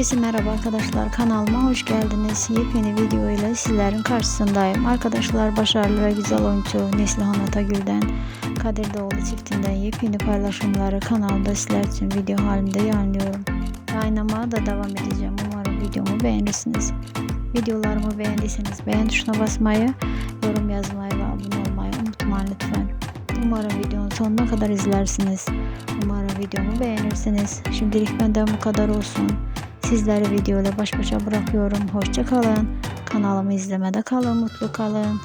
Herkese merhaba arkadaşlar kanalıma hoş geldiniz. Yepyeni video ile sizlerin karşısındayım. Arkadaşlar başarılı ve güzel oyuncu Neslihan Atagül'den Kadir Doğulu çiftinden yepyeni paylaşımları kanalda sizler için video halinde yayınlıyorum. Yayınlamaya da devam edeceğim. Umarım videomu beğenirsiniz. Videolarımı beğendiyseniz beğen tuşuna basmayı, yorum yazmayı ve abone olmayı unutmayın lütfen. Umarım videonun sonuna kadar izlersiniz. Umarım videomu beğenirsiniz. Şimdilik benden bu kadar olsun. Sizleri videoyla baş başa bırakıyorum. Hoşça kalın. Kanalımı izlemede kalın. Mutlu kalın.